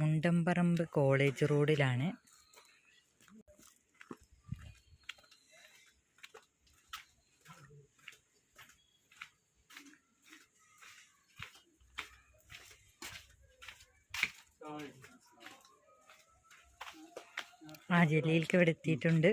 Mundamparamba college റോഡിലാണ്. ആ ജലീൽക്ക് ഇവിടെ എത്തിയിട്ടുണ്ട്.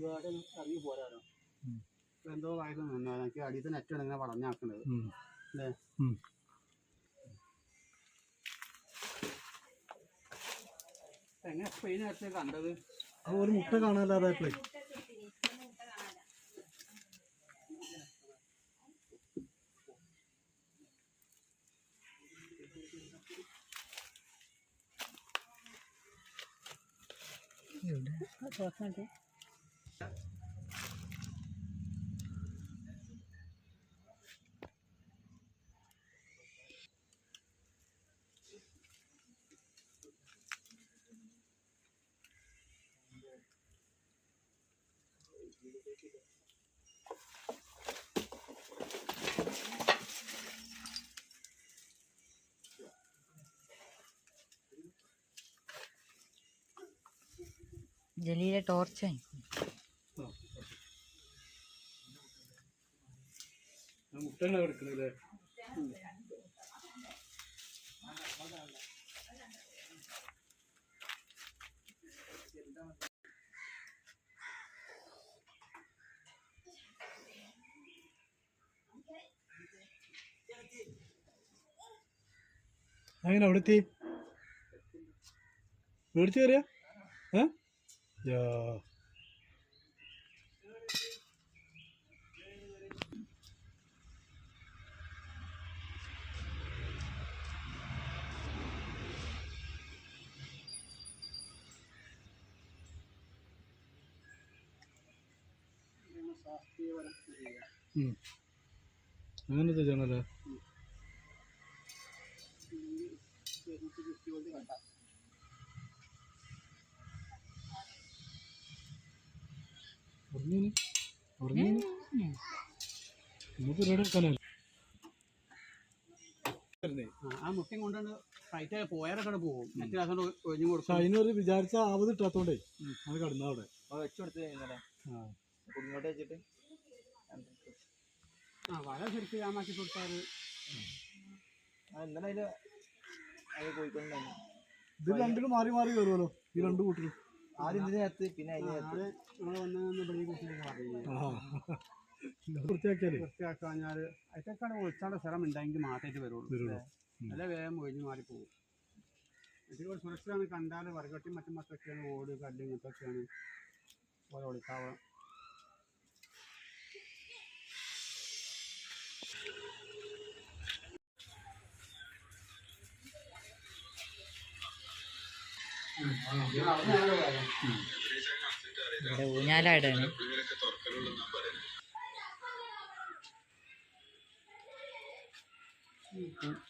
ഇറങ്ങി പോരാലോ എന്തോ വായിക്കുന്നു. എനിക്ക് അടിയത്തെ നെറ്റാണ് ഇങ്ങനെ വളഞ്ഞാക്കുന്നത്. അല്ലേ? എങ്ങനെ ഇപ്പൊ ഈ നേരത്തെ കണ്ടത് ഒരു മുട്ട കാണാല്ലാതായപ്പോഴേ ജലീലെ ടോർച്ച് മുട്ട കിടക്കണല്ലേ? അങ്ങനെ അവിടെ എത്തി മേടിച്ചു കയറിയ? ഏ. അങ്ങനത്തെ ചെയ്യണല്ലേ ആ മുട്ടയും കൊണ്ടാണ് ഫ്ലൈറ്റ് പോയാലൊക്കെ പോകും. ഒഴിഞ്ഞു പക്ഷെ കൊടുക്കും അതിനൊരു വിചാരിച്ച ആവത് ഇട്ടാത്തോണ്ടേ അത് കടന്ന അവിടെ. ഇങ്ങോട്ട് വെച്ചിട്ട് ആ വല ശരിക്കും ആമാക്കി കൊടുത്താൽ ആ ഇന്നലെ അതിൽ അത് പോയിക്കൊണ്ടായിരുന്നു ഇത് രണ്ടിലും മാറി മാറി കയറുമല്ലോ ഈ രണ്ട് കൂട്ടിലും. ആദ്യം ഇതിനകത്ത് പിന്നെ പിന്നെ അതിന് വൃത്തിയാക്കിയാലേ? വൃത്തിയാക്കാഞ്ഞാൽ അതിനൊക്കെ ഒളിച്ചാണ്ട സ്ഥലം ഉണ്ടെങ്കിൽ മാത്രമായിട്ട് വരുള്ളൂ. വരുള്ളൂ. അല്ല വേഗം ഒഴിഞ്ഞു മാറി പോകും ഇതിൽ ഒരു സുരക്ഷിതാണ് കണ്ടാൽ വറുകട്ടി മറ്റും മറ്റൊക്കെയാണ് ഓട് കല്ല് ഇങ്ങനത്തൊക്കെയാണ് പോലെ ഒളിക്കാവ ഇവിടെ 嗯。